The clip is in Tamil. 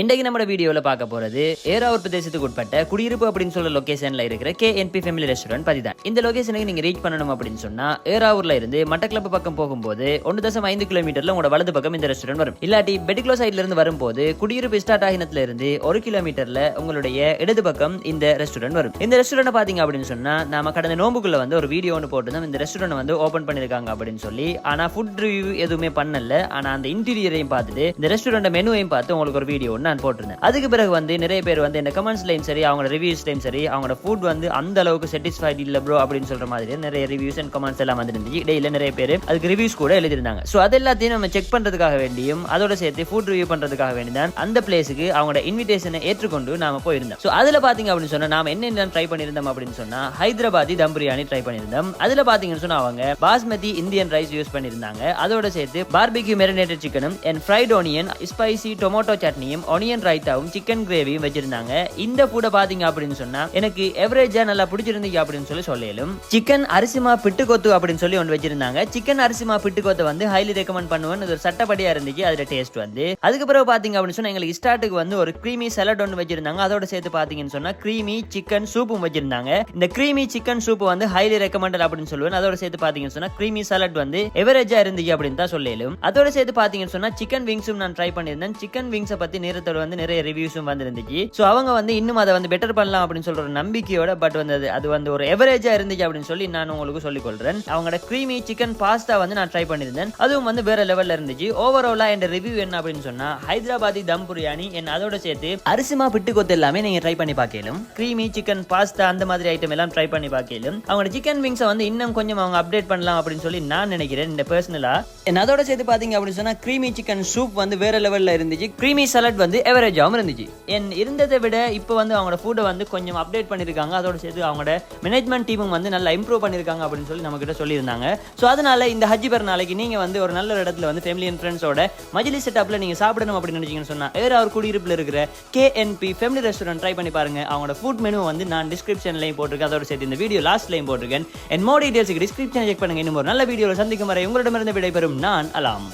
இன்றைக்கு நம்ம வீடியோவில் பார்க்க போறது ஏராவூர் பிரதேசத்துக்கு உட்பட்ட குடியிருப்பு அப்படின்னு சொல்ல லொக்கேஷனில் இருக்கிற கே என்பி ஃபேமிலி ரெஸ்டாரண்ட் பதி தான் இந்த லொக்கேஷனுக்கு நீங்கள் ரீச் பண்ணணும் அப்படின்னு சொன்னா ஏராவூரில் இருந்து மட்டக்கிளப்பு பக்கம் போகும்போது ஒன்று தசம் ஐந்து கிலோமீட்டர்ல உங்களோட வலது பக்கம் இந்த ரெஸ்டாரண்ட் வரும். இல்லாட்டி பெட்டிக்லோ சைட்லேருந்து வரும்போது குடியிருப்பு ஸ்டார்ட் ஆகினத்துல இருந்து ஒரு கிலோமீட்டர்ல உங்களுடைய இடது பக்கம் இந்த ரெஸ்டாரண்ட் வரும். இந்த ரெஸ்டாரண்ட் பாத்தீங்க அப்படின்னு சொன்னா நாம கடந்த நோம்புக்குள்ள வந்து ஒரு வீடியோ ஒன்று போட்டு இந்த ரெஸ்டாரண்ட் வந்து ஓப்பன் பண்ணிருக்காங்க அப்படின்னு சொல்லி ஆனா ஃபுட் ரிவ்யூ எதுவுமே பண்ணல. ஆனா அந்த இன்டீரியரையும் பார்த்துட்டு இந்த ரெஸ்டாரண்ட் மெனுவையும் பார்த்து உங்களுக்கு ஒரு வீடியோ ஒன்று நான் போட்டிருந்தேன். அதுக்கு பிறகு வந்து நிறைய பேர் வந்து இந்த கமெண்ட்ஸ்லையும் சரி அவங்களோட ரிவ்யூஸ்லையும் சரி அவங்களோட ஃபுட் வந்து அந்த அளவுக்கு சாட்டிஸ்ஃபைட் இல்லை ப்ரோ அப்படின்னு சொல்ற மாதிரி நிறைய ரிவ்யூஸ் அண்ட் கமெண்ட்ஸ் எல்லாம் வந்துருந்துச்சு. இடையில நிறைய பேர் அதுக்கு ரிவ்யூஸ் கூட எழுதியிருந்தாங்க. ஸோ அது எல்லாத்தையும் நம்ம செக் பண்றதுக்காக வேண்டியும் அதோட சேர்த்து ஃபுட் ரிவ்யூ பண்றதுக்காக வேண்டி தான் அந்த பிளேஸுக்கு அவங்களோட இன்விடேஷனை ஏற்றுக்கொண்டு நாம போயிருந்தோம். ஸோ அதுல பாத்தீங்க அப்படின்னு சொன்னா நாம என்னென்ன ட்ரை பண்ணியிருந்தோம் அப்படின்னு சொன்னா ஹைதராபாதி தம் பிரியாணி ட்ரை பண்ணியிருந்தோம். அதுல பாத்தீங்கன்னு சொன்னா அவங்க பாஸ்மதி இந்தியன் ரைஸ் யூஸ் பண்ணியிருந்தாங்க. அதோட சேர்த்து பார்பிக்யூ மெரினேட்டட் சிக்கனும் and fried onion spicy tomato சட்னியும் ஆனியன் ரைத்தாவும் சிக்கன் கிரேவியும் வச்சிருந்தாங்க. இந்த ஃபுட்டை பாத்தீங்க அப்படின்னு சொன்னா எனக்கு எவரேஜா நல்லா பிடிச்சிருந்தீங்க அப்படின்னு சொல்லி சொல்லலும். சிக்கன் அரிசிமா பிட்டுக்கொத்து அப்படின்னு சொல்லி ஒன்று வச்சிருந்தாங்க. சிக்கன் அரிசிமா பிட்டுக்கொத்தை வந்து ஹைலி ரெக்கமெண்ட் பண்ணுவேன் இது ஒரு சட்டப்படியா இருந்துச்சு அதுல டேஸ்ட் வந்து. அதுக்கு பிறகு பாத்தீங்க அப்படின்னு சொன்னா எங்களுக்கு ஸ்டார்ட்டுக்கு வந்து ஒரு க்ரீமி சலட் ஒன்று வச்சிருந்தாங்க. அதோட சேர்த்து பாத்தீங்கன்னு சொன்னா க்ரீமி சிக்கன் சூப்பும் வச்சிருந்தாங்க. இந்த க்ரீமி சிக்கன் சூப் வந்து ஹைலி ரெக்கமெண்டட் அப்படின்னு சொல்லுவேன். அதோட சேர்த்து பாத்தீங்கன்னு சொன்னா க்ரீமி சலட் வந்து எவரேஜா இருந்துச்சு அப்படின்னு தான் சொல்லலும். அதோட சேர்த்து பாத்தீங்கன்னு சொன்னா சிக்கன் விங்ஸும் நான் ட்ரை பண்ணியிருந்தேன். சிக்கன் விங்ஸை பத்தி நேரத்தோட வந்து நிறைய ரிவ்யூஸும் வந்துருந்துச்சு. ஸோ அவங்க வந்து இன்னும் அதை வந்து பெட்டர் பண்ணலாம் அப்படின்னு சொல்ற நம்பிக்கையோட பட் வந்து அது- வந்து ஒரு எவரேஜா இருந்துச்சு அப்படின்னு சொல்லி நான் உங்களுக்கு சொல்லிக் கொள்றேன். அவங்களோட க்ரீமி சிக்கன் பாஸ்தா வந்து நான் ட்ரை பண்ணியிருந்தேன். அதுவும் வந்து வேற லெவல்ல இருந்துச்சு. ஓவராலா என் ரிவ்யூ என்ன அப்படின்னு சொன்னா ஹைதராபாதி தம் பிரியாணி என் அதோட சேர்த்து அரிசிமா பிட்டு கொத்து எல்லாமே நீங்க ட்ரை பண்ணி பார்க்கலும். க்ரீமி சிக்கன் பாஸ்தா அந்த மாதிரி ஐட்டம் எல்லாம் ட்ரை பண்ணி பார்க்கலும். அவங்களோட சிக்கன் விங்ஸை வந்து இன்னும் கொஞ்சம் அவங்க அப்டேட் பண்ணலாம் அப்படின்னு சொல்லி நான் நினைக்கிறேன். இந்த பர்சனலா என் அதோட சேர்த்து பாத்தீங்க அப்படின்னு சொன்னா க்ரீமி சிக்கன் சூப் வந்து வேற லெவல்ல இருந்துச்சு. க்ரீமி சலட் வந்து எவரேஜாகவும் இருந்துச்சு. என் இருந்ததை விட இப்போ வந்து அவங்களோட ஃபுட்டை வந்து கொஞ்சம் அப்டேட் பண்ணியிருக்காங்க அதோட சேர்த்து அவங்களோட மேனேஜ்மெண்ட் டீமும் வந்து நல்லா இம்ப்ரூவ் பண்ணியிருக்காங்க அப்படின்னு சொல்லி நம்மக்கிட்ட சொல்லியிருந்தாங்க. ஸோ அதனால் இந்த ஹஜ்ஜி பெற நாளைக்கு நீங்கள் வந்து ஒரு நல்ல இடத்துல வந்து ஃபேமிலி அண்ட் ஃப்ரெண்ட்ஸோட மஜிலி செட்டப்பில் நீங்கள் சாப்பிடணும் அப்படின்னு நினச்சிங்கன்னு சொன்னால் வேறு ஒரு குடியிருப்பில் இருக்கிற கேஎன்பி ஃபேமிலி ரெஸ்டாரண்ட் ட்ரை பண்ணி பாருங்க. அவங்களோட ஃபுட் மெனு வந்து நான் டிஸ்கிரிப்ஷன்லையும் போட்டிருக்கேன். அதோட சேர்த்து இந்த வீடியோ லாஸ்ட்லையும் போட்டிருக்கேன். என் மோடி டீடைல்ஸுக்கு டிஸ்கிரிப்ஷன் செக் பண்ணுங்க. இன்னும் ஒரு நல்ல வீடியோவில் சந்திக்கும் வரை உங்களிடமிருந்து விடைபெறும் நான் அலாம்